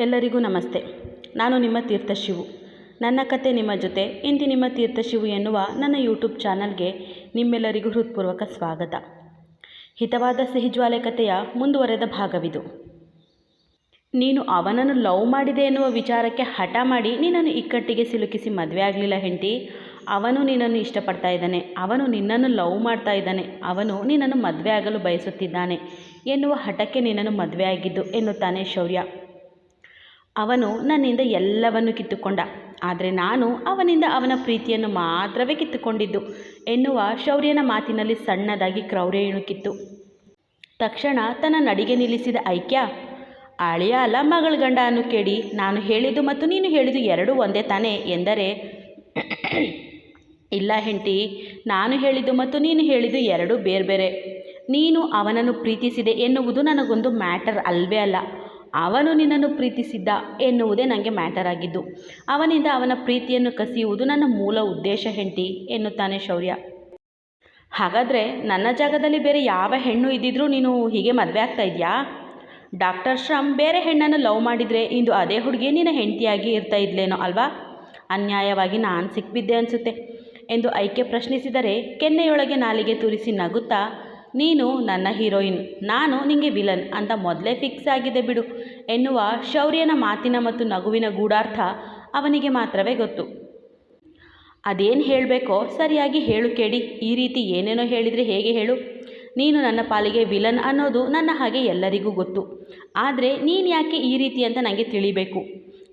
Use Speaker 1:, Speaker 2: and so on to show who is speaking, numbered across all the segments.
Speaker 1: ಎಲ್ಲರಿಗೂ ನಮಸ್ತೆ. ನಾನು ನಿಮ್ಮ ತೀರ್ಥ ಶಿವು. ನನ್ನ ಕತೆ ನಿಮ್ಮ ಜೊತೆ, ಇಂತಿ ನಿಮ್ಮ ತೀರ್ಥ ಶಿವು ಎನ್ನುವ ನನ್ನ ಯೂಟ್ಯೂಬ್ ಚಾನಲ್ಗೆ ನಿಮ್ಮೆಲ್ಲರಿಗೂ ಹೃತ್ಪೂರ್ವಕ ಸ್ವಾಗತ. ಹಿತವಾದ ಸಿಹಿಜ್ವಾಲೆ ಕಥೆಯ ಮುಂದುವರೆದ ಭಾಗವಿದು. ನೀನು ಅವನನ್ನು ಲವ್ ಮಾಡಿದೆ ಎನ್ನುವ ವಿಚಾರಕ್ಕೆ ಹಠ ಮಾಡಿ ನಿನ್ನನ್ನು ಇಕ್ಕಟ್ಟಿಗೆ ಸಿಲುಕಿಸಿ ಮದುವೆ ಆಗಲಿಲ್ಲ ಹೆಂಟಿ ಅವನು ನಿನ್ನನ್ನು ಇಷ್ಟಪಡ್ತಾ ಇದ್ದಾನೆ. ಅವನು ನಿನ್ನನ್ನು ಲವ್ ಮಾಡ್ತಾ ಇದ್ದಾನೆ. ಅವನು ನಿನ್ನನ್ನು ಮದುವೆ ಆಗಲು ಬಯಸುತ್ತಿದ್ದಾನೆ ಎನ್ನುವ ಹಠಕ್ಕೆ ನಿನ್ನನ್ನು ಮದುವೆ ಆಗಿದ್ದು ಎನ್ನುತ್ತಾನೆ ಶೌರ್ಯ. ಅವನು ನನ್ನಿಂದ ಎಲ್ಲವನ್ನು ಕಿತ್ತುಕೊಂಡ. ಆದರೆ ನಾನು ಅವನಿಂದ ಅವನ ಪ್ರೀತಿಯನ್ನು ಮಾತ್ರವೇ ಕಿತ್ತುಕೊಂಡಿದ್ದು. ಎನ್ನುವ ಶೌರ್ಯನ ಮಾತಿನಲ್ಲಿ ಸಣ್ಣದಾಗಿ ಕ್ರೌರ್ಯ ಇಣುಕಿತ್ತು ತಕ್ಷಣ ತನ್ನ ನಡಿಗೆ ನಿಲ್ಲಿಸಿದ ಐಕ್ಯ, ಅಳಿಯ ಅಲ್ಲ ಮಗಳ ಗಂಡ ಅನ್ನು ಕೇಳಿ, ನಾನು ಹೇಳಿದ್ದು ಮತ್ತು ನೀನು ಹೇಳಿದ್ದು ಎರಡೂ ಒಂದೇ ತಾನೇ? ಎಂದರೆ, ಇಲ್ಲ ಹೆಂಡತಿ, ನಾನು ಹೇಳಿದ್ದು ಮತ್ತು ನೀನು ಹೇಳಿದ್ದು ಎರಡೂ ಬೇರೆ ಬೇರೆ ನೀನು ಅವನನ್ನು ಪ್ರೀತಿಸಿದೆ ಎನ್ನುವುದು ನನಗೊಂದು ಮ್ಯಾಟರ್ ಅಲ್ವೇ ಅಲ್ಲ. ಅವನು ನಿನ್ನನ್ನು ಪ್ರೀತಿಸಿದ್ದ ಎನ್ನುವುದೇ ನನಗೆ ಮ್ಯಾಟರ್ ಆಗಿದ್ದು. ಅವನಿಂದ ಅವನ ಪ್ರೀತಿಯನ್ನು ಕಸಿಯುವುದು ನನ್ನ ಮೂಲ ಉದ್ದೇಶ ಹೆಂಡತಿ, ಎನ್ನುತ್ತಾನೆ ಶೌರ್ಯ. ಹಾಗಾದರೆ ನನ್ನ ಜಾಗದಲ್ಲಿ ಬೇರೆ ಯಾವ ಹೆಣ್ಣು ಇದ್ದಿದ್ರೂ ನೀನು ಹೀಗೆ ಮದುವೆ ಆಗ್ತಾ ಇದೆಯಾ? ಡಾಕ್ಟರ್ ಶ್ರಮ್ ಬೇರೆ ಹೆಣ್ಣನ್ನು ಲವ್ ಮಾಡಿದರೆ ಇಂದು ಅದೇ ಹುಡುಗಿ ನಿನ್ನ ಹೆಂಡತಿಯಾಗಿ ಇರ್ತಾ ಇದ್ಲೇನೋ ಅಲ್ವಾ? ಅನ್ಯಾಯವಾಗಿ ನಾನು ಸಿಕ್ಬಿದ್ದೆ ಅನಿಸುತ್ತೆ. ಎಂದು ಐಕೆ ಪ್ರಶ್ನಿಸಿದರೆ ಕೆನ್ನೆಯೊಳಗೆ ನಾಲಿಗೆ ತೂರಿಸಿ ನಗುತ್ತಾ ನೀನು ನನ್ನ ಹೀರೋಯಿನ್, ನಾನು ನಿಂಗೆ ವಿಲನ್ ಅಂತ ಮೊದಲೇ ಫಿಕ್ಸ್ ಆಗಿದೆ ಬಿಡು ಎನ್ನುವ ಶೌರ್ಯನ ಮಾತಿನ ಮತ್ತು ನಗುವಿನ ಗೂಢಾರ್ಥ ಅವನಿಗೆ ಮಾತ್ರವೇ ಗೊತ್ತು. ಅದೇನು ಹೇಳಬೇಕೋ ಸರಿಯಾಗಿ ಹೇಳು ಕೇಳಿ ಈ ರೀತಿ ಏನೇನೋ ಹೇಳಿದರೆ ಹೇಗೆ ಹೇಳು? ನೀನು ನನ್ನ ಪಾಲಿಗೆ ವಿಲನ್ ಅನ್ನೋದು ನನ್ನ ಹಾಗೆ ಎಲ್ಲರಿಗೂ ಗೊತ್ತು. ಆದರೆ ನೀನು ಯಾಕೆ ಈ ರೀತಿ ಅಂತ ನನಗೆ ತಿಳಿಬೇಕು?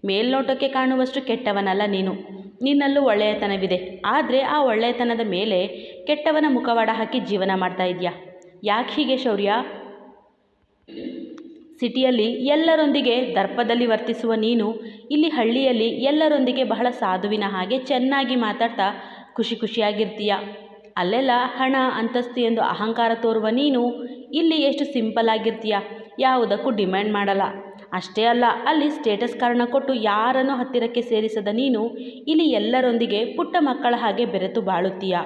Speaker 1: ಮೇಲ್ನೋಟಕ್ಕೆ ಕಾಣುವಷ್ಟು ಕೆಟ್ಟವನಲ್ಲ ನೀನು. ನಿನ್ನಲ್ಲೂ ಒಳ್ಳೆಯತನವಿದೆ. ಆದರೆ ಆ ಒಳ್ಳೆಯತನದ ಮೇಲೆ ಕೆಟ್ಟವನ ಮುಖವಾಡ ಹಾಕಿ ಜೀವನ ಮಾಡ್ತಾ ಇದೆಯಾ? ಯಾಕೆ ಹೀಗೆ ಶೌರ್ಯ? ಸಿಟಿಯಲ್ಲಿ ಎಲ್ಲರೊಂದಿಗೆ ದರ್ಪದಲ್ಲಿ ವರ್ತಿಸುವ ನೀನು, ಇಲ್ಲಿ ಹಳ್ಳಿಯಲ್ಲಿ ಎಲ್ಲರೊಂದಿಗೆ ಬಹಳ ಸಾಧುವಿನ ಹಾಗೆ ಚೆನ್ನಾಗಿ ಮಾತಾಡ್ತಾ ಖುಷಿ ಖುಷಿಯಾಗಿರ್ತೀಯ. ಅಲ್ಲೆಲ್ಲ ಹಣ, ಅಂತಸ್ತು ಎಂದು ಅಹಂಕಾರ ತೋರುವ ನೀನು, ಇಲ್ಲಿ ಎಷ್ಟು ಸಿಂಪಲ್ ಆಗಿರ್ತೀಯ? ಯಾವುದಕ್ಕೂ ಡಿಮ್ಯಾಂಡ್ ಮಾಡಲ್ಲ. ಅಷ್ಟೇ ಅಲ್ಲ, ಅಲ್ಲಿ ಸ್ಟೇಟಸ್ ಕಾರಣ ಕೊಟ್ಟು ಯಾರನ್ನು ಹತ್ತಿರಕ್ಕೆ ಸೇರಿಸದ ನೀನು, ಇಲ್ಲಿ ಎಲ್ಲರೊಂದಿಗೆ ಪುಟ್ಟ ಮಕ್ಕಳ ಹಾಗೆ ಬೆರೆತು ಬಾಳುತ್ತೀಯ.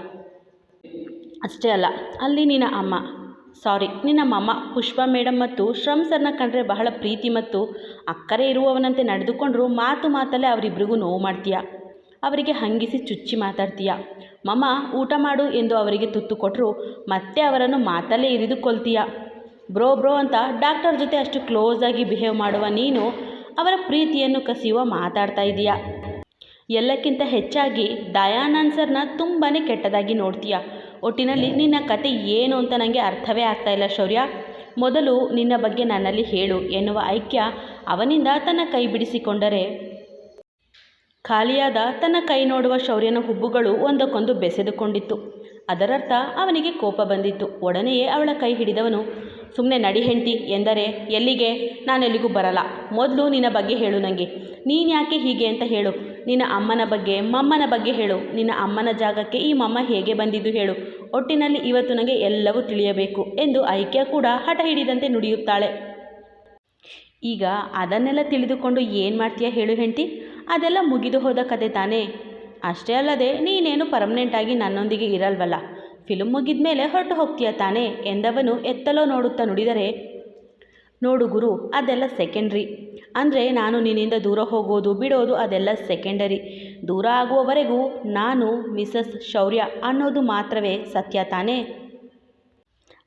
Speaker 1: ಅಷ್ಟೇ ಅಲ್ಲ, ಅಲ್ಲಿ ನಿನ್ನ ಅಮ್ಮ ಸಾರಿ, ನಿನ್ನ ಮಮ್ಮ ಪುಷ್ಪ ಮೇಡಮ್ ಮತ್ತು ಶ್ರಮ್ ಸರ್ನ ಕಂಡ್ರೆ ಬಹಳ ಪ್ರೀತಿ ಮತ್ತು ಅಕ್ಕರೆ ಇರುವವನಂತೆ ನಡೆದುಕೊಂಡ್ರು ಮಾತು ಮಾತಲ್ಲೇ ಅವರಿಬ್ಬರಿಗೂ ನೋವು ಮಾಡ್ತೀಯ. ಅವರಿಗೆ ಹಂಗಿಸಿ ಚುಚ್ಚಿ ಮಾತಾಡ್ತೀಯ. ಮಮ್ಮ ಊಟ ಮಾಡು ಎಂದು ಅವರಿಗೆ ತುತ್ತು ಕೊಟ್ಟರು ಮತ್ತೆ ಅವರನ್ನು ಮಾತಲ್ಲೇ ಇರಿದುಕೊಳ್ತೀಯ. ಬ್ರೋ ಬ್ರೋ ಅಂತ ಡಾಕ್ಟರ್ ಜೊತೆ ಅಷ್ಟು ಕ್ಲೋಸ್ ಆಗಿ ಬಿಹೇವ್ ಮಾಡುವ ನೀನು ಅವರ ಪ್ರೀತಿಯನ್ನು ಕಸಿಯುವ ಮಾತಾಡ್ತಾ ಇದೀಯ. ಎಲ್ಲಕ್ಕಿಂತ ಹೆಚ್ಚಾಗಿ ದಯಾನಂದ್ ಸರ್ನ ತುಂಬಾ ಕೆಟ್ಟದಾಗಿ ನೋಡ್ತೀಯ. ಒಟ್ಟಿನಲ್ಲಿ ನಿನ್ನ ಕತೆ ಏನು ಅಂತ ನನಗೆ ಅರ್ಥವೇ ಆಗ್ತಾ ಇಲ್ಲ ಶೌರ್ಯ. ಮೊದಲು ನಿನ್ನ ಬಗ್ಗೆ ನನ್ನಲ್ಲಿ ಹೇಳು ಎನ್ನುವ ಐಕ್ಯ ಅವನಿಂದ ತನ್ನ ಕೈ ಬಿಡಿಸಿಕೊಂಡರೆ. ಖಾಲಿಯಾದ ತನ್ನ ಕೈ ನೋಡುವ ಶೌರ್ಯನ ಹುಬ್ಬುಗಳು ಒಂದಕ್ಕೊಂದು ಬೆಸೆದುಕೊಂಡಿತ್ತು. ಅದರರ್ಥ ಅವನಿಗೆ ಕೋಪ ಬಂದಿತ್ತು. ಒಡನೆಯೇ ಅವಳ ಕೈ ಹಿಡಿದವನು ಸುಮ್ಮನೆ ನಡಿ ಹೆಂಡ್ತಿ ಎಂದರೆ ಎಲ್ಲಿಗೆ? ನಾನೆಲ್ಲಿಗೂ ಬರಲ್ಲ. ಮೊದಲು ನಿನ್ನ ಬಗ್ಗೆ ಹೇಳು ನನಗೆ ನೀನು ಯಾಕೆ ಹೀಗೆ ಅಂತ ಹೇಳು. ನಿನ್ನ ಅಮ್ಮನ ಬಗ್ಗೆ, ಮಮ್ಮನ ಬಗ್ಗೆ ಹೇಳು. ನಿನ್ನ ಅಮ್ಮನ ಜಾಗಕ್ಕೆ ಈ ಮಮ್ಮ ಹೇಗೆ ಬಂದಿದ್ದು ಹೇಳು. ಒಟ್ಟಿನಲ್ಲಿ ಇವತ್ತು ನನಗೆ ಎಲ್ಲವೂ ತಿಳಿಯಬೇಕು ಎಂದು ಐಕ್ಯ ಕೂಡ ಹಠ ಹಿಡಿದಂತೆ ನುಡಿಯುತ್ತಾಳೆ. ಈಗ ಅದನ್ನೆಲ್ಲ ತಿಳಿದುಕೊಂಡು ಏನು ಮಾಡ್ತೀಯ ಹೇಳು ಹೆಂಡ್ತಿ. ಅದೆಲ್ಲ ಮುಗಿದು ಹೋದ ಕತೆ ತಾನೇ. ಅಷ್ಟೇ ಅಲ್ಲದೆ ನೀನೇನು ಪರ್ಮನೆಂಟಾಗಿ ನನ್ನೊಂದಿಗೆ ಇರಲ್ವಲ್ಲ. ಫಿಲ್ಮ್ ಮುಗಿದ ಮೇಲೆ ಹೊರಟು ಹೋಗ್ತೀಯ ತಾನೆ ಎಂದವನು ಎತ್ತಲೋ ನೋಡುತ್ತಾ ನುಡಿದರೆ, ನೋಡು ಗುರು, ಅದೆಲ್ಲ ಸೆಕೆಂಡ್ರಿ ಅಂದರೆ ನಾನು ನಿನ್ನಿಂದ ದೂರ ಹೋಗೋದು, ಬಿಡೋದು ಅದೆಲ್ಲ ಸೆಕೆಂಡರಿ ದೂರ ಆಗುವವರೆಗೂ ನಾನು ಮಿಸಸ್ ಶೌರ್ಯ ಅನ್ನೋದು ಮಾತ್ರವೇ ಸತ್ಯ ತಾನೇ?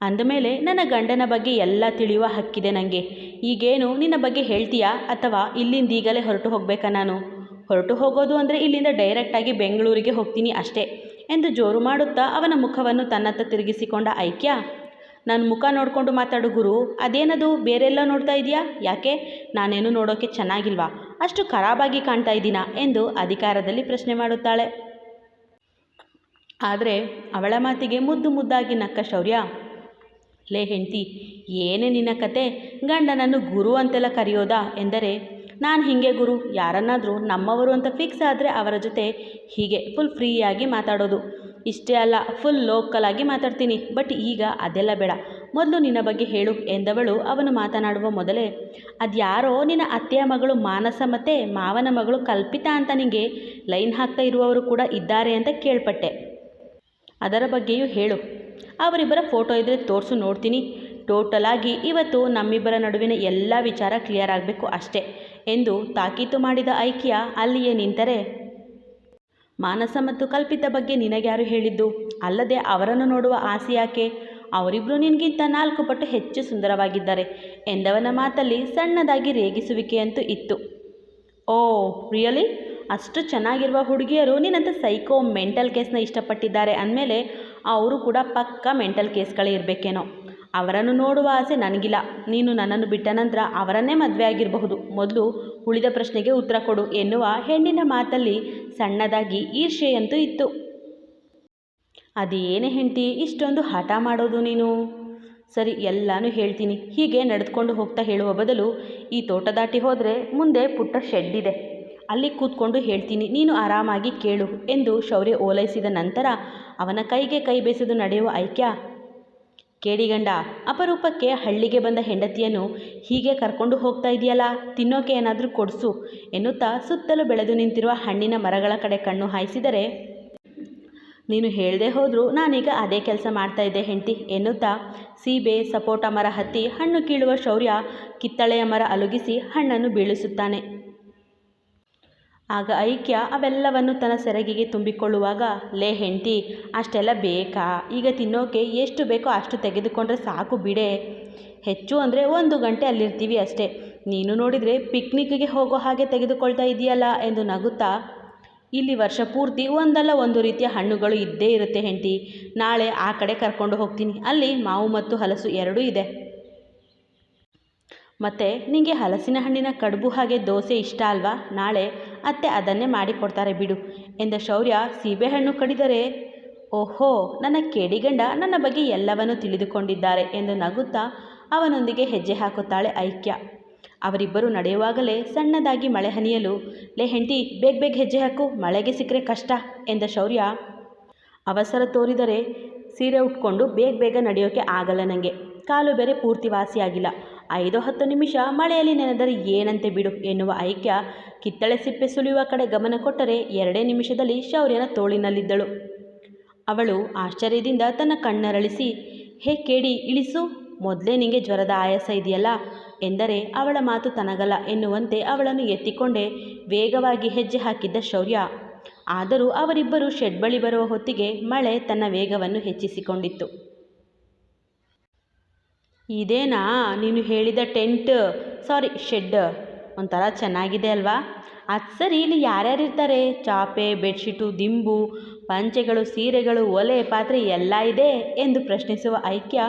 Speaker 1: ಅಂದಮೇಲೆ, ನನ್ನ ಗಂಡನ ಬಗ್ಗೆ ಎಲ್ಲ ತಿಳಿಯುವ ಹಕ್ಕಿದೆ ನನಗೆ ಈಗೇನು ನಿನ್ನ ಬಗ್ಗೆ ಹೇಳ್ತೀಯಾ ಅಥವಾ ಇಲ್ಲಿಂದ ಈಗಲೇ ಹೊರಟು ಹೋಗಬೇಕಾ ನಾನು? ಹೊರಟು ಹೋಗೋದು ಅಂದರೆ ಇಲ್ಲಿಂದ ಡೈರೆಕ್ಟಾಗಿ ಬೆಂಗಳೂರಿಗೆ ಹೋಗ್ತೀನಿ ಅಷ್ಟೇ. ಎಂದು ಜೋರು ಮಾಡುತ್ತಾ ಅವನ ಮುಖವನ್ನು ತನ್ನತ್ತ ತಿರುಗಿಸಿಕೊಂಡ ಐಕ್ಯ ನನ್ನ ಮುಖ ನೋಡಿಕೊಂಡು ಮಾತಾಡು ಗುರು, ಅದೇನದು, ಬೇರೆಲ್ಲ ನೋಡ್ತಾ ಇದೆಯಾ? ಯಾಕೆ? ನಾನೇನು ನೋಡೋಕ್ಕೆ ಚೆನ್ನಾಗಿಲ್ವಾ? ಅಷ್ಟು ಖರಾಬಾಗಿ ಕಾಣ್ತಾ ಇದ್ದೀನಾ? ಎಂದು ಅಧಿಕಾರದಲ್ಲಿ ಪ್ರಶ್ನೆ ಮಾಡುತ್ತಾಳೆ. ಆದರೆ ಅವಳ ಮಾತಿಗೆ ಮುದ್ದು ಮುದ್ದಾಗಿ ನಕ್ಕ ಶೌರ್ಯ, ಲೇ ಹೆಂಡ್ತಿ, ಏನೇ ನಿನ್ನ ಕತೆ, ಗಂಡನನ್ನು ಗುರು ಅಂತೆಲ್ಲ ಕರೆಯೋದಾ? ಎಂದರೆ ನಾನು ಹೀಗೆ ಗುರು, ಯಾರನ್ನಾದರೂ ನಮ್ಮವರು ಅಂತ ಫಿಕ್ಸ್ ಆದರೆ ಅವರ ಜೊತೆ ಹೀಗೆ ಫುಲ್ ಫ್ರೀಯಾಗಿ ಮಾತಾಡೋದು. ಇಷ್ಟೇ ಅಲ್ಲ ಫುಲ್ ಲೋಕಲ್ ಆಗಿ ಮಾತಾಡ್ತೀನಿ. ಬಟ್ ಈಗ ಅದೆಲ್ಲ ಬೇಡ. ಮೊದಲು ನಿನ್ನ ಬಗ್ಗೆ ಹೇಳು ಎಂದವಳು ಅವನು ಮಾತನಾಡುವ ಮೊದಲೇ, ಅದ್ಯಾರೋ ನಿನ್ನ ಅತ್ತೆಯ ಮಗಳು ಮಾನಸ ಮತ್ತು ಮಾವನ ಮಗಳು ಕಲ್ಪಿತಾ ಅಂತ ನಿನಗೆ ಲೈನ್ ಹಾಕ್ತಾ ಇರುವವರು ಕೂಡ ಇದ್ದಾರೆ ಅಂತ ಕೇಳ್ಪಟ್ಟೆ. ಅದರ ಬಗ್ಗೆಯೂ ಹೇಳು. ಅವರಿಬ್ಬರ ಫೋಟೋ ಇದ್ದರೆ ತೋರಿಸು ನೋಡ್ತೀನಿ. ಟೋಟಲ್ ಆಗಿ ಇವತ್ತು ನಮ್ಮಿಬ್ಬರ ನಡುವಿನ ಎಲ್ಲ ವಿಚಾರ ಕ್ಲಿಯರ್ ಆಗಬೇಕು ಅಷ್ಟೇ ಎಂದು ತಾಕೀತು ಮಾಡಿದ ಐಕ್ಯ ಅಲ್ಲಿಯೇ ನಿಂತರೆ. ಮಾನಸ ಮತ್ತು ಕಲ್ಪಿತ ಬಗ್ಗೆ ನಿನಗ್ಯಾರು ಹೇಳಿದ್ದು? ಅಲ್ಲದೆ ಅವರನ್ನು ನೋಡುವ ಆಸೆ ಯಾಕೆ? ಅವರಿಬ್ಬರು ನಿನಗಿಂತ ನಾಲ್ಕು ಪಟ್ಟು ಹೆಚ್ಚು ಸುಂದರವಾಗಿದ್ದಾರೆ ಎಂದವನ ಮಾತಲ್ಲಿ ಸಣ್ಣದಾಗಿ ರೇಗಿಸುವಿಕೆಯಂತೂ ಇತ್ತು. ಓ ರಿಯಲಿ ಅಷ್ಟು ಚೆನ್ನಾಗಿರುವ ಹುಡುಗಿಯರು ನಿನ್ನಂಥ ಸೈಕೋ ಮೆಂಟಲ್ ಕೇಸ್ನ ಇಷ್ಟಪಟ್ಟಿದ್ದಾರೆ ಅಂದಮೇಲೆ ಅವರು ಕೂಡ ಪಕ್ಕ ಮೆಂಟಲ್ ಕೇಸ್ಗಳೇ ಇರಬೇಕೇನೋ? ಅವರನ್ನು ನೋಡುವ ಆಸೆ ನನಗಿಲ್ಲ. ನೀನು ನನ್ನನ್ನು ಬಿಟ್ಟ ನಂತರ ಅವರನ್ನೇ ಮದುವೆ ಆಗಿರಬಹುದು ಮೊದಲು ಉಳಿದ ಪ್ರಶ್ನೆಗೆ ಉತ್ತರ ಕೊಡು ಎನ್ನುವ ಹೆಣ್ಣಿನ ಮಾತಲ್ಲಿ ಸಣ್ಣದಾಗಿ ಈರ್ಷೆಯಂತೂ ಇತ್ತು. ಅದೇನೇ ಹೆಂಡತಿ, ಇಷ್ಟೊಂದು ಹಠ ಮಾಡೋದು ನೀನು? ಸರಿ, ಎಲ್ಲನೂ ಹೇಳ್ತೀನಿ. ಹೀಗೆ ನಡೆದುಕೊಂಡು ಹೋಗ್ತಾ ಹೇಳುವ ಬದಲು ಈ ತೋಟ ದಾಟಿ ಹೋದರೆ ಮುಂದೆ ಪುಟ್ಟ ಶೆಡ್ ಇದೆ. ಅಲ್ಲಿ ಕೂತ್ಕೊಂಡು ಹೇಳ್ತೀನಿ, ನೀನು ಆರಾಮಾಗಿ ಕೇಳು ಎಂದು ಶೌರ್ಯ ಓಲೈಸಿದ ನಂತರ ಅವನ ಕೈಗೆ ಕೈ ಬೆಸೆದು ನಡೆಯುವ ಐಕ್ಯ ಕೇಡಿಗಂಡ ಅಪರೂಪಕ್ಕೆ ಹಳ್ಳಿಗೆ ಬಂದ ಹೆಂಡತಿಯನ್ನು ಹೀಗೆ ಕರ್ಕೊಂಡು ಹೋಗ್ತಾ ಇದೆಯಲ್ಲ, ತಿನ್ನೋಕೆ ಏನಾದರೂ ಕೊಡಿಸು ಎನ್ನುತ್ತಾ ಸುತ್ತಲೂ ಬೆಳೆದು ನಿಂತಿರುವ ಹಣ್ಣಿನ ಮರಗಳ ಕಡೆ ಕಣ್ಣು ಹಾಯಿಸಿದರೆ, ನೀನು ಹೇಳದೆ ಹೋದರೂ ನಾನೀಗ ಅದೇ ಕೆಲಸ ಮಾಡ್ತಾ ಇದ್ದೆ ಹೆಂಡತಿ ಎನ್ನುತ್ತಾ ಸೀಬೆ, ಸಪೋಟ ಮರ ಹತ್ತಿ ಹಣ್ಣು ಕೀಳುವ ಶೌರ್ಯ ಕಿತ್ತಳೆಯ ಮರ ಅಲುಗಿಸಿ ಹಣ್ಣನ್ನು ಬೀಳಿಸುತ್ತಾನೆ. ಆಗ ಐಕ್ಯ ಅವೆಲ್ಲವನ್ನು ತನ್ನ ಸೆರಗಿಗೆ ತುಂಬಿಕೊಳ್ಳುವಾಗ, ಲೇ ಹೆಂಡತಿ, ಅಷ್ಟೆಲ್ಲ ಬೇಕಾ? ಈಗ ತಿನ್ನೋಕೆ ಎಷ್ಟು ಬೇಕೋ ಅಷ್ಟು ತೆಗೆದುಕೊಂಡ್ರೆ ಸಾಕು ಬಿಡೆ. ಹೆಚ್ಚು ಅಂದರೆ ಒಂದು ಗಂಟೆ ಅಲ್ಲಿರ್ತೀವಿ ಅಷ್ಟೇ. ನೀನು ನೋಡಿದರೆ ಪಿಕ್ನಿಕ್ಗೆ ಹೋಗೋ ಹಾಗೆ ತೆಗೆದುಕೊಳ್ತಾ ಇದೆಯಲ್ಲ ಎಂದು ನಗುತ್ತಾ, ಇಲ್ಲಿ ವರ್ಷ ಪೂರ್ತಿ ಒಂದಲ್ಲ ಒಂದು ರೀತಿಯ ಹಣ್ಣುಗಳು ಇದ್ದೇ ಇರುತ್ತೆ ಹೆಂಡತಿ. ನಾಳೆ ಆ ಕಡೆ ಕರ್ಕೊಂಡು ಹೋಗ್ತೀನಿ. ಅಲ್ಲಿ ಮಾವು ಮತ್ತು ಹಲಸು ಎರಡೂ ಇದೆ. ಮತ್ತು ನಿಮಗೆ ಹಲಸಿನ ಹಣ್ಣಿನ ಕಡುಬು ಹಾಗೆ ದೋಸೆ ಇಷ್ಟ ಅಲ್ವಾ? ನಾಳೆ ಅತ್ತೆ ಅದನ್ನೇ ಮಾಡಿಕೊಡ್ತಾರೆ ಬಿಡು ಎಂದ ಶೌರ್ಯ ಸೀಬೆಹಣ್ಣು ಕಡಿದರೆ, ಓಹೋ, ನನ್ನ ಕೇಡಿಗಂಡ ನನ್ನ ಬಗ್ಗೆ ಎಲ್ಲವನ್ನೂ ತಿಳಿದುಕೊಂಡಿದ್ದಾರೆ ಎಂದು ನಗುತ್ತಾ ಅವನೊಂದಿಗೆ ಹೆಜ್ಜೆ ಹಾಕುತ್ತಾಳೆ ಐಕ್ಯ. ಅವರಿಬ್ಬರು ನಡೆಯುವಾಗಲೇ ಸಣ್ಣದಾಗಿ ಮಳೆ ಹನಿಯಲು, ಲೇ ಬೇಗ ಬೇಗ ಹೆಜ್ಜೆ ಹಾಕು, ಮಳೆಗೆ ಸಿಕ್ಕರೆ ಕಷ್ಟ ಎಂದ ಶೌರ್ಯ ಅವಸರ ತೋರಿದರೆ ಸೀರೆ ಉಟ್ಕೊಂಡು ಬೇಗ ಬೇಗ ನಡೆಯೋಕೆ ಆಗಲ್ಲ ನನಗೆ ಕಾಲು ಬೇರೆ ಪೂರ್ತಿ ವಾಸಿಯಾಗಿಲ್ಲ ಐದು ಹತ್ತು ನಿಮಿಷ ಮಳೆಯಲ್ಲಿ ನೆನೆದರೆ ಏನಂತೆ ಬಿಡು ಎನ್ನುವ ಐಕ್ಯ ಕಿತ್ತಳೆ ಸಿಪ್ಪೆ ಸುಲಿಯುವ ಕಡೆ ಗಮನ ಕೊಟ್ಟರೆ ಎರಡೇ ನಿಮಿಷದಲ್ಲಿ ಶೌರ್ಯನ ತೋಳಿನಲ್ಲಿದ್ದಳು. ಅವಳು ಆಶ್ಚರ್ಯದಿಂದ ತನ್ನ ಕಣ್ಣರಳಿಸಿ, ಹೇ ಕೇಡಿ, ಇಳಿಸು, ಮೊದಲೇ ನಿಂಗೆ ಜ್ವರದ ಆಯಾಸ ಇದೆಯಲ್ಲ ಎಂದರೆ, ಅವಳ ಮಾತು ತನಗಲ್ಲ ಎನ್ನುವಂತೆ ಅವಳನ್ನು ಎತ್ತಿಕೊಂಡೇ ವೇಗವಾಗಿ ಹೆಜ್ಜೆ ಹಾಕಿದ್ದ ಶೌರ್ಯ. ಆದರೂ ಅವರಿಬ್ಬರು ಶೆಡ್ ಬಳಿ ಬರುವ ಹೊತ್ತಿಗೆ ಮಳೆ ತನ್ನ ವೇಗವನ್ನು ಹೆಚ್ಚಿಸಿಕೊಂಡಿತ್ತು. ಇದೇನಾ? ನೀನು ಹೇಳಿದ ಟೆಂಟ್, ಸಾರಿ, ಶೆಡ್ ಒಂಥರ ಚೆನ್ನಾಗಿದೆ ಅಲ್ವಾ? ಅದು ಸರಿ, ಇಲ್ಲಿ ಯಾರ್ಯಾರು ಇರ್ತಾರೆ? ಚಾಪೆ, ಬೆಡ್ಶೀಟು, ದಿಂಬು, ಪಂಚೆಗಳು, ಸೀರೆಗಳು, ಒಲೆ, ಪಾತ್ರೆ ಎಲ್ಲ ಇದೆ ಎಂದು ಪ್ರಶ್ನಿಸುವ ಐಕ್ಯ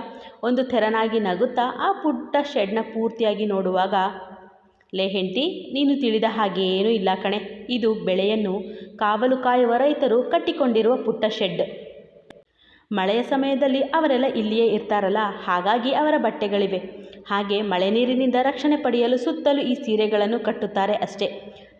Speaker 1: ಒಂದು ತೆರನಾಗಿ ನಗುತ್ತಾ ಆ ಪುಟ್ಟ ಶೆಡ್ನ ಪೂರ್ತಿಯಾಗಿ ನೋಡುವಾಗ, ಲೇ ನೀನು ತಿಳಿದ ಹಾಗೇನೂ ಇಲ್ಲ ಕಣೆ. ಇದು ಬೆಳೆಯನ್ನು ಕಾವಲು ಕಾಯುವ ರೈತರು ಕಟ್ಟಿಕೊಂಡಿರುವ ಪುಟ್ಟ ಶೆಡ್. ಮಳೆಯ ಸಮಯದಲ್ಲಿ ಅವರೆಲ್ಲ ಇಲ್ಲಿಯೇ ಇರ್ತಾರಲ್ಲ, ಹಾಗಾಗಿ ಅವರ ಬಟ್ಟೆಗಳಿವೆ. ಹಾಗೆ ಮಳೆ ನೀರಿನಿಂದ ರಕ್ಷಣೆ ಪಡೆಯಲು ಸುತ್ತಲೂ ಈ ಸೀರೆಗಳನ್ನು ಕಟ್ಟುತ್ತಾರೆ ಅಷ್ಟೇ.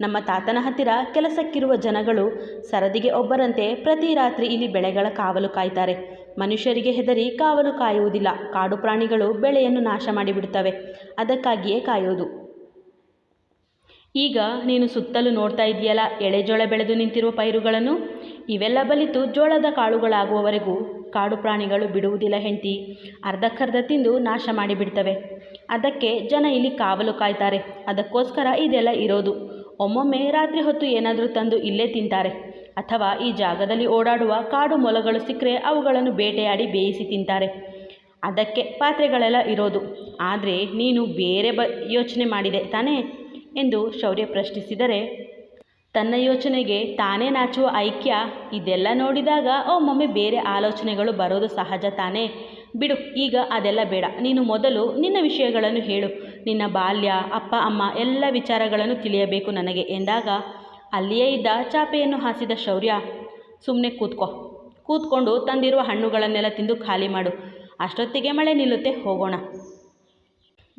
Speaker 1: ನಮ್ಮ ತಾತನ ಹತ್ತಿರ ಕೆಲಸಕ್ಕಿರುವ ಜನಗಳು ಸರದಿಗೆ ಒಬ್ಬರಂತೆ ಪ್ರತಿ ರಾತ್ರಿ ಇಲ್ಲಿ ಬೆಳೆಗಳ ಕಾವಲು ಕಾಯ್ತಾರೆ. ಮನುಷ್ಯರಿಗೆ ಹೆದರಿ ಕಾವಲು ಕಾಯುವುದಿಲ್ಲ. ಕಾಡು ಪ್ರಾಣಿಗಳು ಬೆಳೆಯನ್ನು ನಾಶ ಮಾಡಿಬಿಡುತ್ತವೆ. ಅದಕ್ಕಾಗಿಯೇ ಕಾಯೋದು. ಈಗ ನೀನು ಸುತ್ತಲೂ ನೋಡ್ತಾ ಇದೆಯಲ್ಲ ಎಳೆಜೋಳ ಬೆಳೆದು ನಿಂತಿರುವ ಪೈರುಗಳನ್ನು? ಇವೆಲ್ಲ ಬಲಿತು ಜೋಳದ ಕಾಳುಗಳಾಗುವವರೆಗೂ ಕಾಡು ಪ್ರಾಣಿಗಳು ಬಿಡುವುದಿಲ್ಲ ಹೆಂಡತಿ. ಅರ್ಧಕ್ಕರ್ಧ ತಿಂದು ನಾಶ ಮಾಡಿಬಿಡ್ತವೆ. ಅದಕ್ಕೆ ಜನ ಇಲ್ಲಿ ಕಾವಲು ಕಾಯ್ತಾರೆ. ಅದಕ್ಕೋಸ್ಕರ ಇದೆಲ್ಲ ಇರೋದು. ಒಮ್ಮೊಮ್ಮೆ ರಾತ್ರಿ ಹೊತ್ತು ಏನಾದರೂ ತಂದು ಇಲ್ಲೇ ತಿಂತಾರೆ. ಅಥವಾ ಈ ಜಾಗದಲ್ಲಿ ಓಡಾಡುವ ಕಾಡು ಮೊಲಗಳು ಸಿಕ್ಕರೆ ಅವುಗಳನ್ನು ಬೇಟೆಯಾಡಿ ಬೇಯಿಸಿ ತಿಂತಾರೆ. ಅದಕ್ಕೆ ಪಾತ್ರೆಗಳೆಲ್ಲ ಇರೋದು. ಆದರೆ ನೀನು ಬೇರೆ ಬ ಯೋಚನೆ ಮಾಡಿದೆ ತಾನೇ? ಎಂದು ಶೌರ್ಯ ಪ್ರಶ್ನಿಸಿದರೆ ತನ್ನ ಯೋಚನೆಗೆ ತಾನೇ ನಾಚುವ ಐಕ್ಯ ಇದೆಲ್ಲ ನೋಡಿದಾಗ ಒಮ್ಮೊಮ್ಮೆ ಬೇರೆ ಆಲೋಚನೆಗಳು ಬರೋದು ಸಹಜ ತಾನೇ. ಬಿಡು, ಈಗ ಅದೆಲ್ಲ ಬೇಡ. ನೀನು ಮೊದಲು ನಿನ್ನ ವಿಷಯಗಳನ್ನು ಹೇಳು. ನಿನ್ನ ಬಾಲ್ಯ, ಅಪ್ಪ, ಅಮ್ಮ ಎಲ್ಲ ವಿಚಾರಗಳನ್ನು ತಿಳಿಯಬೇಕು ನನಗೆ. ಎಂದಾಗ, ಅಲ್ಲಿಯೇ ಇದ್ದ ಚಾಪೆಯನ್ನು ಹಾಸಿದ ಶೌರ್ಯ. ಸುಮ್ಮನೆ ಕೂತ್ಕೋ. ಕೂತ್ಕೊಂಡು ತಂದಿರುವ ಹಣ್ಣುಗಳನ್ನೆಲ್ಲ ತಿಂದು ಖಾಲಿ ಮಾಡು. ಅಷ್ಟೊತ್ತಿಗೆ ಮಳೆ ನಿಲ್ಲುತ್ತೆ, ಹೋಗೋಣ.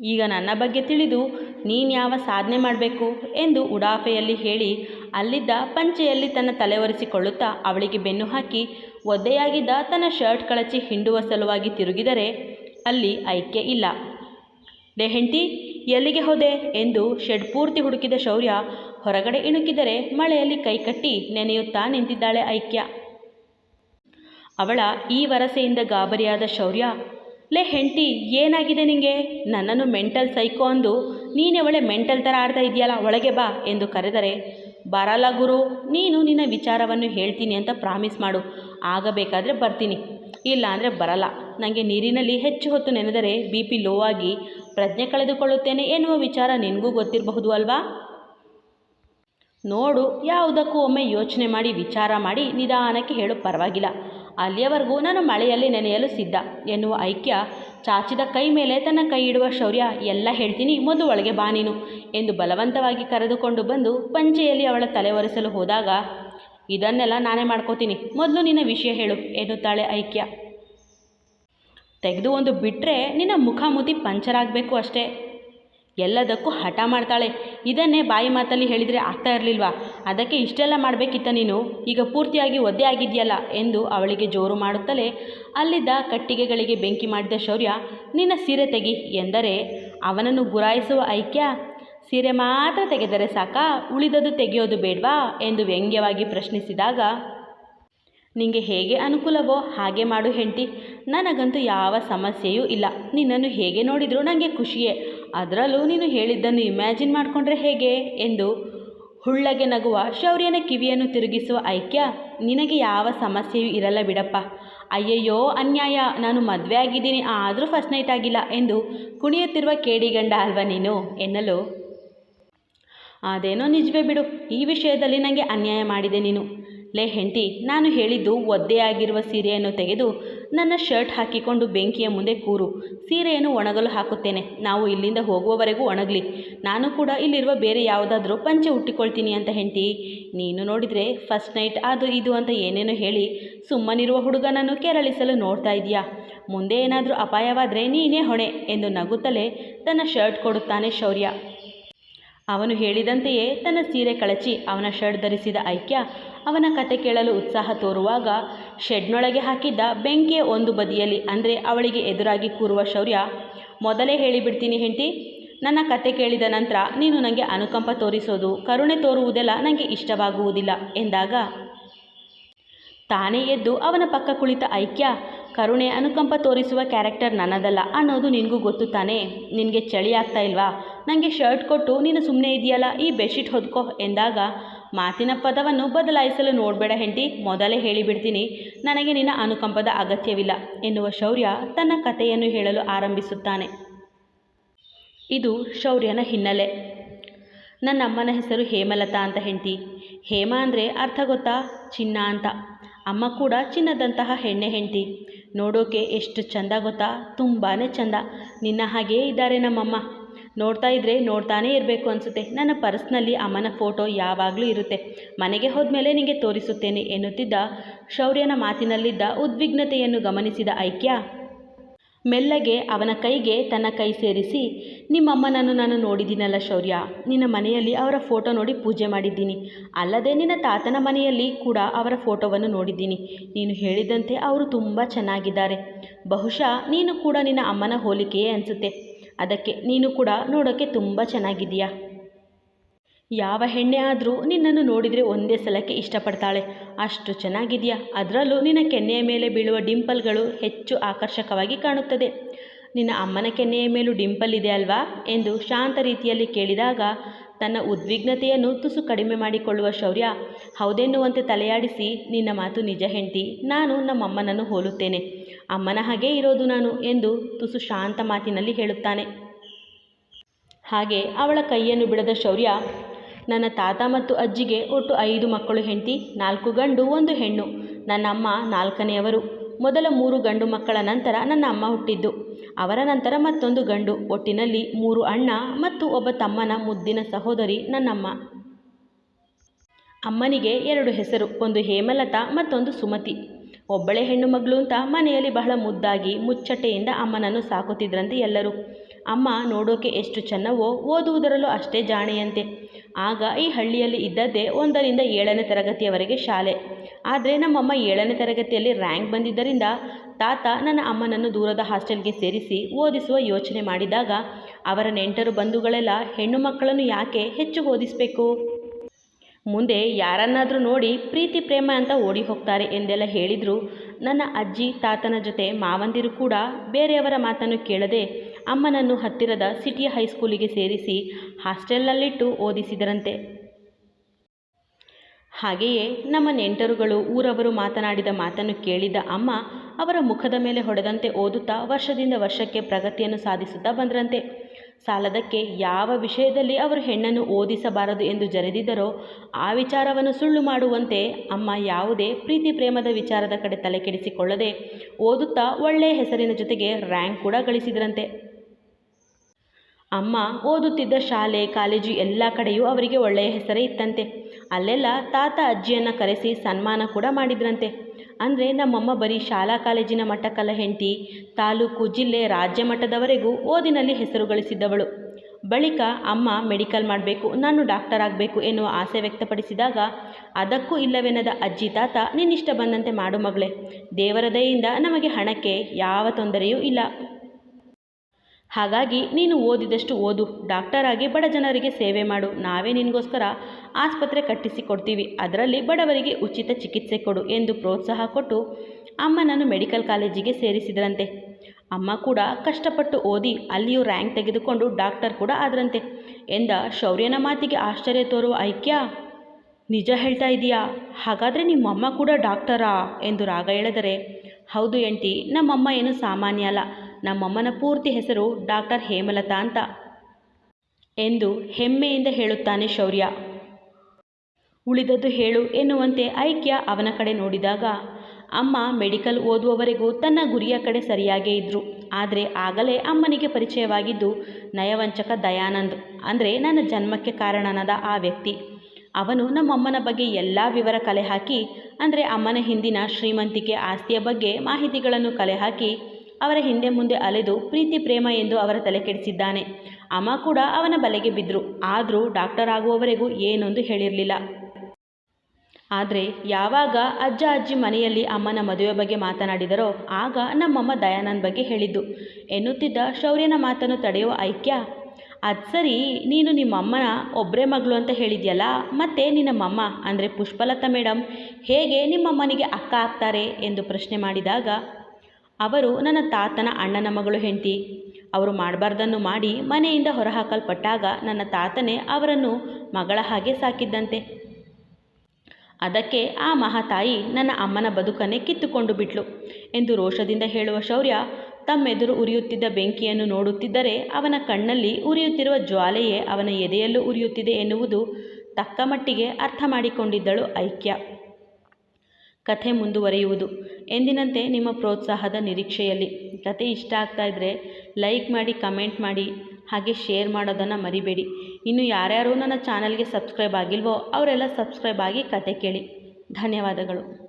Speaker 1: ಈಗ ನನ್ನ ಬಗ್ಗೆ ತಿಳಿದು ನೀನು ಯಾವ ಸಾಧನೆ ಮಾಡಬೇಕು? ಎಂದು ಉಡಾಫೆಯಲ್ಲಿ ಹೇಳಿ ಅಲ್ಲಿದ್ದ ಪಂಚೆಯಲ್ಲಿ ತನ್ನ ತಲೆ ಒರೆಸಿಕೊಳ್ಳುತ್ತಾ ಅವಳಿಗೆ ಬೆನ್ನು ಹಾಕಿ ಒದ್ದೆಯಾಗಿದ್ದ ತನ್ನ ಶರ್ಟ್ ಕಳಚಿ ಹಿಂಡುವ ಸಲುವಾಗಿ ತಿರುಗಿದರೆ ಅಲ್ಲಿ ಐಕ್ಯ ಇಲ್ಲ. ಲೇ ಹೆಂಡತಿ, ಎಲ್ಲಿಗೆ ಹೋದೆ? ಎಂದು ಶೆಡ್ ಪೂರ್ತಿ ಹುಡುಕಿದ ಶೌರ್ಯ ಹೊರಗಡೆ ಇಣುಕಿದರೆ ಮಳೆಯಲ್ಲಿ ಕೈಕಟ್ಟಿ ನೆನೆಯುತ್ತಾ ನಿಂತಿದ್ದಾಳೆ ಐಕ್ಯ. ಅವಳ ಈ ವರಸೆಯಿಂದ ಗಾಬರಿಯಾದ ಶೌರ್ಯ, ಲೇ ಹೆಂಡತಿ, ಏನಾಗಿದೆ ನಿಂಗೆ? ನನ್ನನ್ನು ಮೆಂಟಲ್ ಸೈಕೋ ಅಂದು, ನೀನೆ ಒಳ್ಳೆ ಮೆಂಟಲ್ ಥರ ಆಡ್ತಾ ಇದೆಯಲ್ಲ, ಒಳಗೆ ಬಾ ಎಂದು ಕರೆದರೆ ಬರಲ್ಲ ಗುರು, ನೀನು ನಿನ್ನ ವಿಚಾರವನ್ನು ಹೇಳ್ತೀನಿ ಅಂತ ಪ್ರಾಮಿಸ್ ಮಾಡು. ಆಗಬೇಕಾದರೆ ಬರ್ತೀನಿ. ಇಲ್ಲ ಅಂದರೆ ಬರಲ್ಲ. ನನಗೆ ನೀರಿನಲ್ಲಿ ಹೆಚ್ಚು ಹೊತ್ತು ನೆನೆದರೆ ಬಿ ಪಿ ಲೋ ಆಗಿ ಪ್ರಜ್ಞೆ ಕಳೆದುಕೊಳ್ಳುತ್ತೇನೆ ಎನ್ನುವ ವಿಚಾರ ನಿನಗೂ ಗೊತ್ತಿರಬಹುದು ಅಲ್ವಾ? ನೋಡು, ಯಾವುದಕ್ಕೂ ಒಮ್ಮೆ ಯೋಚನೆ ಮಾಡಿ, ವಿಚಾರ ಮಾಡಿ, ನಿಧಾನಕ್ಕೆ ಹೇಳು, ಪರವಾಗಿಲ್ಲ. ಅಲ್ಲಿಯವರೆಗೂ ನಾನು ಮಳೆಯಲ್ಲಿ ನೆನೆಯಲು ಸಿದ್ಧ ಎನ್ನುವ ಐಕ್ಯ ಚಾಚಿದ ಕೈ ಮೇಲೆ ತನ್ನ ಕೈ ಇಡುವ ಶೌರ್ಯ, ಎಲ್ಲ ಹೇಳ್ತೀನಿ, ಮೊದಲು ಒಳಗೆ ಬಾ ನೀನು ಎಂದು ಬಲವಂತವಾಗಿ ಕರೆದುಕೊಂಡು ಬಂದು ಪಂಚೆಯಲ್ಲಿ ಅವಳ ತಲೆ ಒರೆಸಲು ಹೋದಾಗ, ಇದನ್ನೆಲ್ಲ ನಾನೇ ಮಾಡ್ಕೋತೀನಿ, ಮೊದಲು ನಿನ್ನ ವಿಷಯ ಹೇಳು ಎನ್ನುತ್ತಾಳೆ ಐಕ್ಯ. ತೆಗೆದು ಒಂದು ಬಿಟ್ಟರೆ ನಿನ್ನ ಮುಖಾಮುಖಿ ಪಂಚರ್ ಆಗಬೇಕು ಅಷ್ಟೇ. ಎಲ್ಲದಕ್ಕೂ ಹಠ ಮಾಡ್ತಾಳೆ. ಇದನ್ನೇ ಬಾಯಿ ಮಾತಲ್ಲಿ ಹೇಳಿದರೆ ಆಗ್ತಾ ಇರಲಿಲ್ವಾ? ಅದಕ್ಕೆ ಇಷ್ಟೆಲ್ಲ ಮಾಡಬೇಕಿತ್ತ ನೀನು? ಈಗ ಪೂರ್ತಿಯಾಗಿ ಒದ್ದೆ ಆಗಿದೆಯಲ್ಲ ಎಂದು ಅವಳಿಗೆ ಜೋರು ಮಾಡುತ್ತಲೇ ಅಲ್ಲಿದ್ದ ಕಟ್ಟಿಗೆಗಳಿಗೆ ಬೆಂಕಿ ಮಾಡಿದ ಶೌರ್ಯ, ನಿನ್ನ ಸೀರೆ ತೆಗಿ ಎಂದರೆ ಅವನನ್ನು ಗುರಾಯಿಸುವ ಐಕ್ಯ? ಸೀರೆ ಮಾತ್ರ ತೆಗೆದರೆ ಸಾಕಾ? ಉಳಿದದು ತೆಗೆಯೋದು ಬೇಡವಾ? ಎಂದು ವ್ಯಂಗ್ಯವಾಗಿ ಪ್ರಶ್ನಿಸಿದಾಗ, ನಿಂಗೆ ಹೇಗೆ ಅನುಕೂಲವೋ ಹಾಗೆ ಮಾಡು ಹೆಂಡತಿ. ನನಗಂತೂ ಯಾವ ಸಮಸ್ಯೆಯೂ ಇಲ್ಲ. ನಿನ್ನನ್ನು ಹೇಗೆ ನೋಡಿದರೂ ನನಗೆ ಖುಷಿಯೇ. ಅದರಲ್ಲೂ ನೀನು ಹೇಳಿದ್ದನ್ನು ಇಮ್ಯಾಜಿನ್ ಮಾಡಿಕೊಂಡ್ರೆ ಹೇಗೆ ಎಂದು ಹುಳ್ಳಗೆ ನಗುವ ಶೌರ್ಯನ ಕಿವಿಯನ್ನು ತಿರುಗಿಸುವ ಐಕ್ಯ, ನಿನಗೆ ಯಾವ ಸಮಸ್ಯೆಯೂ ಇರಲ್ಲ ಬಿಡಪ್ಪ. ಅಯ್ಯಯ್ಯೋ, ಅನ್ಯಾಯ, ನಾನು ಮದುವೆ ಆಗಿದ್ದೀನಿ, ಆದರೂ ಫಸ್ಟ್ ನೈಟ್ ಆಗಿಲ್ಲ ಎಂದು ಕುಣಿಯುತ್ತಿರುವ ಕೇಡಿಗಂಡ ಅಲ್ವಾ ನೀನು ಎನ್ನಲು. ಅದೇನೋ ನಿಜವೇ ಬಿಡು, ಈ ವಿಷಯದಲ್ಲಿ ನನಗೆ ಅನ್ಯಾಯ ಮಾಡಿದೆ ನೀನು. ಲೇ ಹೆಂಡತಿ, ನಾನು ಹೇಳಿದ್ದು ಒದ್ದೆಯಾಗಿರುವ ಸೀರೆಯನ್ನು ತೆಗೆದು ನನ್ನ ಶರ್ಟ್ ಹಾಕಿಕೊಂಡು ಬೆಂಕಿಯ ಮುಂದೆ ಕೂರು. ಸೀರೆಯನ್ನು ಒಣಗಲು ಹಾಕುತ್ತೇನೆ. ನಾವು ಇಲ್ಲಿಂದ ಹೋಗುವವರೆಗೂ ಒಣಗಲಿ. ನಾನು ಕೂಡ ಇಲ್ಲಿರುವ ಬೇರೆ ಯಾವುದಾದ್ರೂ ಪಂಚೆ ಉಟ್ಟಿಕೊಳ್ತೀನಿ ಅಂತ ಹೆಂಡತಿ. ನೀನು ನೋಡಿದರೆ ಫಸ್ಟ್ ನೈಟ್ ಅದು ಇದು ಅಂತ ಏನೇನೋ ಹೇಳಿ ಸುಮ್ಮನಿರುವ ಹುಡುಗನನ್ನು ಕೆರಳಿಸಲು ನೋಡ್ತಾ ಇದೆಯಾ ಮುಂದೆ ಏನಾದರೂ ಅಪಾಯವಾದರೆ ನೀನೇ ಹೊಣೆ ಎಂದು ನಗುತ್ತಲೇ ತನ್ನ ಶರ್ಟ್ ಕೊಡುತ್ತಾನೆ ಶೌರ್ಯ. ಅವನು ಹೇಳಿದಂತೆಯೇ ತನ್ನ ಸೀರೆ ಕಳಚಿ ಅವನ ಶರ್ಟ್ ಧರಿಸಿದ ಐಕ್ಯ ಅವನ ಕತೆ ಕೇಳಲು ಉತ್ಸಾಹ ತೋರುವಾಗ ಶೆಡ್ನೊಳಗೆ ಹಾಕಿದ್ದ ಬೆಂಕಿಯ ಒಂದು ಬದಿಯಲ್ಲಿ ಅಂದರೆ ಅವಳಿಗೆ ಎದುರಾಗಿ ಕೂರುವ ಶೌರ್ಯ, ಮೊದಲೇ ಹೇಳಿಬಿಡ್ತೀನಿ ಹೆಂಡತಿ, ನನ್ನ ಕತೆ ಕೇಳಿದ ನಂತರ ನೀನು ನನಗೆ ಅನುಕಂಪ ತೋರಿಸೋದು, ಕರುಣೆ ತೋರುವುದೆಲ್ಲ ನನಗೆ ಇಷ್ಟವಾಗುವುದಿಲ್ಲ ಎಂದಾಗ ತಾನೇ ಎದ್ದು ಅವನ ಪಕ್ಕ ಕುಳಿತ ಐಕ್ಯ, ಕರುಣೆ ಅನುಕಂಪ ತೋರಿಸುವ ಕ್ಯಾರೆಕ್ಟರ್ ನನ್ನದಲ್ಲ ಅನ್ನೋದು ನಿನಗೂ ಗೊತ್ತು ತಾನೇ? ನಿನಗೆ ಚಳಿ ಆಗ್ತಾ ಇಲ್ವಾ? ನನಗೆ ಶರ್ಟ್ ಕೊಟ್ಟು ನೀನು ಸುಮ್ಮನೆ ಇದೆಯಲ್ಲ ಈ ಬೆಡ್ಶೀಟ್ ಹೊದ್ಕೋ ಎಂದಾಗ, ಮಾತಿನ ಪದವನ್ನು ಬದಲಾಯಿಸಲು ನೋಡಬೇಡ ಹೆಂಡಿ ಮೊದಲೇ ಹೇಳಿಬಿಡ್ತೀನಿ, ನನಗೆ ನಿನ್ನ ಅನುಕಂಪದ ಅಗತ್ಯವಿಲ್ಲ ಎನ್ನುವ ಶೌರ್ಯ ತನ್ನ ಕಥೆಯನ್ನು ಹೇಳಲು ಆರಂಭಿಸುತ್ತಾನೆ. ಇದು ಶೌರ್ಯನ ಹಿನ್ನೆಲೆ. ನನ್ನ ಅಮ್ಮನ ಹೆಸರು ಹೇಮಲತಾ ಅಂತ ಹೆಂಡತಿ. ಹೇಮ ಅಂದರೆ ಅರ್ಥ ಗೊತ್ತಾ? ಚಿನ್ನ ಅಂತ. ಅಮ್ಮ ಕೂಡ ಚಿನ್ನದಂತಹ ಹೆಣ್ಣೆ ಹೆಂಡತಿ. ನೋಡೋಕೆ ಎಷ್ಟು ಚಂದ ಗೊತ್ತಾ? ತುಂಬಾ ಚಂದ. ನಿನ್ನ ಹಾಗೇ ಇದ್ದಾರೆ ನಮ್ಮಮ್ಮ. ನೋಡ್ತಾ ಇದ್ದರೆ ನೋಡ್ತಾನೇ ಇರಬೇಕು ಅನಿಸುತ್ತೆ. ನನ್ನ ಪರ್ಸ್ನಲ್ಲಿ ಅಮ್ಮನ ಫೋಟೋ ಯಾವಾಗಲೂ ಇರುತ್ತೆ. ಮನೆಗೆ ಹೋದ್ಮೇಲೆ ನಿಮಗೆ ತೋರಿಸುತ್ತೇನೆ ಎನ್ನುತ್ತಿದ್ದ ಶೌರ್ಯನ ಮಾತಿನಲ್ಲಿದ್ದ ಉದ್ವಿಗ್ನತೆಯನ್ನು ಗಮನಿಸಿದ ಐಕ್ಯ ಮೆಲ್ಲಗೆ ಅವನ ಕೈಗೆ ತನ್ನ ಕೈ ಸೇರಿಸಿ, ನಿಮ್ಮಮ್ಮನನ್ನು ನಾನು ನೋಡಿದ್ದೀನಲ್ಲ ಶೌರ್ಯ, ನಿನ್ನ ಮನೆಯಲ್ಲಿ ಅವರ ಫೋಟೋ ನೋಡಿ ಪೂಜೆ ಮಾಡಿದ್ದೀನಿ. ಅಲ್ಲದೆ ನಿನ್ನ ತಾತನ ಮನೆಯಲ್ಲಿ ಕೂಡ ಅವರ ಫೋಟೋವನ್ನು ನೋಡಿದ್ದೀನಿ. ನೀನು ಹೇಳಿದಂತೆ ಅವರು ತುಂಬ ಚೆನ್ನಾಗಿದ್ದಾರೆ. ಬಹುಶಃ ನೀನು ಕೂಡ ನಿನ್ನ ಅಮ್ಮನ ಹೋಲಿಕೆಯೇ ಅನಿಸುತ್ತೆ. ಅದಕ್ಕೆ ನೀನು ಕೂಡ ನೋಡೋಕ್ಕೆ ತುಂಬ ಚೆನ್ನಾಗಿದೆಯಾ ಯಾವ ಹೆಣ್ಣೆ ಆದರೂ ನಿನ್ನನ್ನು ನೋಡಿದರೆ ಒಂದೇ ಸಲಕ್ಕೆ ಇಷ್ಟಪಡ್ತಾಳೆ. ಅಷ್ಟು ಚೆನ್ನಾಗಿದೆಯಾ? ಅದರಲ್ಲೂ ನಿನ್ನ ಕೆನ್ನೆಯ ಮೇಲೆ ಬೀಳುವ ಡಿಂಪಲ್ಗಳು ಹೆಚ್ಚು ಆಕರ್ಷಕವಾಗಿ ಕಾಣುತ್ತದೆ. ನಿನ್ನ ಅಮ್ಮನ ಕೆನ್ನೆಯ ಮೇಲೂ ಡಿಂಪಲ್ ಇದೆ ಅಲ್ವಾ? ಎಂದು ಶಾಂತ ರೀತಿಯಲ್ಲಿ ಕೇಳಿದಾಗ ತನ್ನ ಉದ್ವಿಗ್ನತೆಯನ್ನು ತುಸು ಕಡಿಮೆ ಮಾಡಿಕೊಳ್ಳುವ ಶೌರ್ಯ, ಹೌದೆನ್ನುವಂತೆ ತಲೆಯಾಡಿಸಿ, ನಿನ್ನ ಮಾತು ನಿಜ ಹೆಂಡತಿ, ನಾನು ನಮ್ಮಮ್ಮನನ್ನು ಹೋಲುತ್ತೇನೆ. ಅಮ್ಮನ ಹಾಗೇ ಇರೋದು ನಾನು ಎಂದು ತುಸು ಶಾಂತ ಮಾತಿನಲ್ಲಿ ಹೇಳುತ್ತಾನೆ. ಹಾಗೆ ಅವಳ ಕೈಯನ್ನು ಬಿಡದ ಶೌರ್ಯ ನನ್ನ ತಾತ ಮತ್ತು ಅಜ್ಜಿಗೆ ಒಟ್ಟು ಐದು ಮಕ್ಕಳು ಹೆಂಡತಿ, ನಾಲ್ಕು ಗಂಡು, ಒಂದು ಹೆಣ್ಣು. ನನ್ನ ಅಮ್ಮ ನಾಲ್ಕನೆಯವರು. ಮೊದಲ ಮೂರು ಗಂಡು ಮಕ್ಕಳ ನಂತರ ನನ್ನ ಅಮ್ಮ ಹುಟ್ಟಿದ್ದು. ಅವರ ನಂತರ ಮತ್ತೊಂದು ಗಂಡು. ಒಟ್ಟಿನಲ್ಲಿ ಮೂರು ಅಣ್ಣ ಮತ್ತು ಒಬ್ಬ ತಮ್ಮನ ಮುದ್ದಿನ ಸಹೋದರಿ ನನ್ನಮ್ಮ. ಅಮ್ಮನಿಗೆ ಎರಡು ಹೆಸರು, ಒಂದು ಹೇಮಲತಾ ಮತ್ತೊಂದು ಸುಮತಿ. ಒಬ್ಬಳೇ ಹೆಣ್ಣು ಮಗಳು ಅಂತ ಮನೆಯಲ್ಲಿ ಬಹಳ ಮುದ್ದಾಗಿ ಮುಚ್ಚಟೆಯಿಂದ ಅಮ್ಮನನ್ನು ಸಾಕುತ್ತಿದ್ರಂತೆ ಎಲ್ಲರೂ. ಅಮ್ಮ ನೋಡೋಕೆ ಎಷ್ಟು ಚೆನ್ನವೋ ಓದುವುದರಲ್ಲೂ ಅಷ್ಟೇ ಜಾಣೆಯಂತೆ. ಆಗ ಈ ಹಳ್ಳಿಯಲ್ಲಿ ಇದ್ದದ್ದೇ ಒಂದರಿಂದ ಏಳನೇ ತರಗತಿಯವರೆಗೆ ಶಾಲೆ. ಆದರೆ ನಮ್ಮಮ್ಮ ಏಳನೇ ತರಗತಿಯಲ್ಲಿ ರ್ಯಾಂಕ್ ಬಂದಿದ್ದರಿಂದ ತಾತ ನನ್ನ ಅಮ್ಮನನ್ನು ದೂರದ ಹಾಸ್ಟೆಲ್ಗೆ ಸೇರಿಸಿ ಓದಿಸುವ ಯೋಚನೆ ಮಾಡಿದಾಗ ಅವರ ನೆಂಟರು ಬಂಧುಗಳೆಲ್ಲ ಹೆಣ್ಣು ಮಕ್ಕಳನ್ನು ಯಾಕೆ ಹೆಚ್ಚು ಓದಿಸಬೇಕು? ಮುಂದೆ ಯಾರನ್ನಾದರೂ ನೋಡಿ ಪ್ರೀತಿ, ಪ್ರೇಮ ಅಂತ ಓಡಿ ಹೋಗ್ತಾರೆ ಎಂದೆಲ್ಲ ಹೇಳಿದರು. ನನ್ನ ಅಜ್ಜಿ, ತಾತನ ಜೊತೆ ಮಾವಂದಿರು ಕೂಡ ಬೇರೆಯವರ ಮಾತನ್ನು ಕೇಳದೆ ಅಮ್ಮನನ್ನು ಹತ್ತಿರದ ಸಿಟಿ ಹೈಸ್ಕೂಲಿಗೆ ಸೇರಿಸಿ ಹಾಸ್ಟೆಲ್ನಲ್ಲಿಟ್ಟು ಓದಿಸಿದರಂತೆ. ಹಾಗೆಯೇ ನಮ್ಮ ನೆಂಟರುಗಳು ಊರವರು ಮಾತನಾಡಿದ ಮಾತನ್ನು ಕೇಳಿದ ಅಮ್ಮ, ಅವರ ಮುಖದ ಮೇಲೆ ಹೊಡೆದಂತೆ ಓದುತ್ತಾ ವರ್ಷದಿಂದ ವರ್ಷಕ್ಕೆ ಪ್ರಗತಿಯನ್ನು ಸಾಧಿಸುತ್ತಾ ಬಂದರಂತೆ. ಸಾಲದಕ್ಕೆ ಯಾವ ವಿಷಯದಲ್ಲಿ ಅವರು ಹೆಣ್ಣನ್ನು ಓದಿಸಬಾರದು ಎಂದು ಜರೆದಿದ್ದರೋ, ಆ ವಿಚಾರವನ್ನು ಸುಳ್ಳು ಮಾಡುವಂತೆ ಅಮ್ಮ ಯಾವುದೇ ಪ್ರೀತಿ ಪ್ರೇಮದ ವಿಚಾರದ ಕಡೆ ತಲೆ ಕೆಡಿಸಿಕೊಳ್ಳದೆ ಓದುತ್ತಾ ಒಳ್ಳೆಯ ಹೆಸರಿನ ಜೊತೆಗೆ ರ್ಯಾಂಕ್ ಕೂಡ ಗಳಿಸಿದ್ರಂತೆ. ಅಮ್ಮ ಓದುತ್ತಿದ್ದ ಶಾಲೆ, ಕಾಲೇಜು ಎಲ್ಲ ಕಡೆಯೂ ಅವರಿಗೆ ಒಳ್ಳೆಯ ಹೆಸರೇ ಇತ್ತಂತೆ. ಅಲ್ಲೆಲ್ಲ ತಾತ, ಅಜ್ಜಿಯನ್ನು ಕರೆಸಿ ಸನ್ಮಾನ ಕೂಡ ಮಾಡಿದ್ರಂತೆ. ಅಂದರೆ ನಮ್ಮಮ್ಮ ಬರೀ ಶಾಲಾ ಕಾಲೇಜಿನ ಮಟ್ಟಕ್ಕಲ್ಲ ಹೆಂಡತಿ, ತಾಲೂಕು, ಜಿಲ್ಲೆ, ರಾಜ್ಯ ಮಟ್ಟದವರೆಗೂ ಓದಿನಲ್ಲಿ ಹೆಸರು ಗಳಿಸಿದ್ದವಳು. ಬಳಿಕ ಅಮ್ಮ ಮೆಡಿಕಲ್ ಮಾಡಬೇಕು, ನಾನು ಡಾಕ್ಟರ್ ಆಗಬೇಕು ಎನ್ನುವ ಆಸೆ ವ್ಯಕ್ತಪಡಿಸಿದಾಗ, ಅದಕ್ಕೂ ಇಲ್ಲವೆನ್ನದ ಅಜ್ಜಿ ತಾತ ನಿನ್ನಿಷ್ಟ ಬಂದಂತೆ ಮಾಡು ಮಗಳೇ, ದೇವರ ದಯೆಯಿಂದ ನಮಗೆ ಹಣಕ್ಕೆ ಯಾವ ತೊಂದರೆಯೂ ಇಲ್ಲ. ಹಾಗಾಗಿ ನೀನು ಓದಿದಷ್ಟು ಓದು ಡಾಕ್ಟರ್ ಆಗಿ ಬಡ ಜನರಿಗೆ ಸೇವೆ ಮಾಡು, ನಾವೇ ನಿನಗೋಸ್ಕರ ಆಸ್ಪತ್ರೆ ಕಟ್ಟಿಸಿ ಕೊಡ್ತೀವಿ ಅದರಲ್ಲಿ ಬಡವರಿಗೆ ಉಚಿತ ಚಿಕಿತ್ಸೆ ಕೊಡು ಎಂದು ಪ್ರೋತ್ಸಾಹ ಕೊಟ್ಟು ಅಮ್ಮನನ್ನು ಮೆಡಿಕಲ್ ಕಾಲೇಜಿಗೆ ಸೇರಿಸಿದರಂತೆ. ಅಮ್ಮ ಕೂಡ ಕಷ್ಟಪಟ್ಟು ಓದಿ ಅಲ್ಲಿಯೂ ರ್ಯಾಂಕ್ ತೆಗೆದುಕೊಂಡು ಡಾಕ್ಟರ್ ಕೂಡ ಆದರಂತೆ. ಎಂದ ಶೌರ್ಯನ ಮಾತಿಗೆ ಆಶ್ಚರ್ಯ ತೋರುವ ಐಕ್ಯ, ನಿಜ ಹೇಳ್ತಾ ಇದೀಯಾ? ಹಾಗಾದರೆ ನಿಮ್ಮಮ್ಮ ಕೂಡ ಡಾಕ್ಟರಾ ಎಂದು ರಾಗ ಎಳೆದರೆ, ಹೌದು ಎಂಟಿ, ನಮ್ಮಮ್ಮ ಏನು ಸಾಮಾನ್ಯ ಅಲ್ಲ. ನಮ್ಮಮ್ಮನ ಪೂರ್ತಿ ಹೆಸರು ಡಾಕ್ಟರ್ ಹೇಮಲತಾ ಅಂತ ಎಂದು ಹೆಮ್ಮೆಯಿಂದ ಹೇಳುತ್ತಾನೆ ಶೌರ್ಯ. ಉಳಿದದ್ದು ಹೇಳು ಎನ್ನುವಂತೆ ಐಕ್ಯ ಅವನ ಕಡೆ ನೋಡಿದಾಗ ಅಮ್ಮ ಮೆಡಿಕಲ್ ಓದುವವರೆಗೂ ತನ್ನ ಗುರಿಯ ಕಡೆ ಸರಿಯಾಗೇ ಇದ್ದರು ಆದರೆ ಆಗಲೇ ಅಮ್ಮನಿಗೆ ಪರಿಚಯವಾಗಿದ್ದು ನಯವಂಚಕ ದಯಾನಂದ್ ಅಂದರೆ ನನ್ನ ಜನ್ಮಕ್ಕೆ ಕಾರಣನಾದ ಆ ವ್ಯಕ್ತಿ. ಅವನು ನಮ್ಮಮ್ಮನ ಬಗ್ಗೆ ಎಲ್ಲ ವಿವರ ಕಲೆ ಹಾಕಿ ಅಂದರೆ ಅಮ್ಮನ ಹಿಂದಿನ ಶ್ರೀಮಂತಿಕೆ ಆಸ್ತಿಯ ಬಗ್ಗೆ ಮಾಹಿತಿಗಳನ್ನು ಕಲೆ ಹಾಕಿ ಅವರ ಹಿಂದೆ ಮುಂದೆ ಅಲೆದು ಪ್ರೀತಿ, ಪ್ರೇಮ ಎಂದು ಅವರ ತಲೆ ಕೆಡಿಸಿದ್ದಾನೆ. ಅಮ್ಮ ಕೂಡ ಅವನ ಬಲೆಗೆ ಬಿದ್ದರು ಆದರೂ ಡಾಕ್ಟರ್ ಆಗುವವರೆಗೂ ಏನೊಂದು ಹೇಳಿರಲಿಲ್ಲ. ಆದರೆ ಯಾವಾಗ ಅಜ್ಜ, ಅಜ್ಜಿ ಮನೆಯಲ್ಲಿ ಅಮ್ಮನ ಮದುವೆ ಬಗ್ಗೆ ಮಾತನಾಡಿದರೋ ಆಗ ನಮ್ಮಮ್ಮ ದಯಾನಂದ್ ಬಗ್ಗೆ ಹೇಳಿದ್ದು. ಎನ್ನುತ್ತಿದ್ದ ಶೌರ್ಯನ ಮಾತನ್ನು ತಡೆಯುವ ಐಕ್ಯ, ಅದು ಸರಿ, ನೀನು ನಿಮ್ಮಮ್ಮನ ಒಬ್ಬರೇ ಮಗಳು ಅಂತ ಹೇಳಿದ್ಯಲ್ಲ, ಮತ್ತೆ ನಿನ್ನಮ್ಮಮ್ಮ ಅಂದರೆ ಪುಷ್ಪಲತಾ ಮೇಡಮ್ ಹೇಗೆ ನಿಮ್ಮಮ್ಮನಿಗೆ ಅಕ್ಕ ಆಗ್ತಾರೆ? ಎಂದು ಪ್ರಶ್ನೆ ಮಾಡಿದಾಗ ಅವರು, ನನ್ನ ತಾತನ ಅಣ್ಣನ ಮಗಳು ಹೆಂಡತಿ. ಅವರು ಮಾಡಬಾರ್ದನ್ನು ಮಾಡಿ ಮನೆಯಿಂದ ಹೊರಹಾಕಲ್ಪಟ್ಟಾಗ ನನ್ನ ತಾತನೇ ಅವರನ್ನು ಮಗಳ ಹಾಗೆ ಸಾಕಿದ್ದಂತೆ. ಅದಕ್ಕೆ ಆ ಮಹಾತಾಯಿ ನನ್ನ ಅಮ್ಮನ ಬದುಕನ್ನೇ ಕಿತ್ತುಕೊಂಡು ಬಿಟ್ಲು. ಎಂದು ರೋಷದಿಂದ ಹೇಳುವ ಶೌರ್ಯ, ತಮ್ಮೆದುರು ಉರಿಯುತ್ತಿದ್ದ ಬೆಂಕಿಯನ್ನು ನೋಡುತ್ತಿದ್ದರೆ ಅವನ ಕಣ್ಣಲ್ಲಿ ಉರಿಯುತ್ತಿರುವ ಜ್ವಾಲೆಯೇ ಅವನ ಎದೆಯಲ್ಲೂ ಉರಿಯುತ್ತಿದೆ ಎನ್ನುವುದು ತಕ್ಕ ಮಟ್ಟಿಗೆ ಅರ್ಥ ಮಾಡಿಕೊಂಡಿದ್ದಳು ಐಕ್ಯ. ಕಥೆ ಮುಂದುವರಿಯುವುದು. ಎಂದಿನಂತೆ ನಿಮ್ಮ ಪ್ರೋತ್ಸಾಹದ ನಿರೀಕ್ಷೆಯಲ್ಲಿ. ಕತೆ ಇಷ್ಟ ಆಗ್ತಾ ಇದ್ದರೆ ಲೈಕ್ ಮಾಡಿ ಕಮೆಂಟ್ ಮಾಡಿ, ಹಾಗೆ ಶೇರ್ ಮಾಡೋದನ್ನು ಮರಿಬೇಡಿ. ಇನ್ನು ಯಾರ್ಯಾರು ನನ್ನ ಚಾನಲ್ಗೆ ಸಬ್ಸ್ಕ್ರೈಬ್ ಆಗಿಲ್ವೋ, ಅವರೆಲ್ಲ ಸಬ್ಸ್ಕ್ರೈಬ್ ಆಗಿ ಕತೆ ಕೇಳಿ. ಧನ್ಯವಾದಗಳು.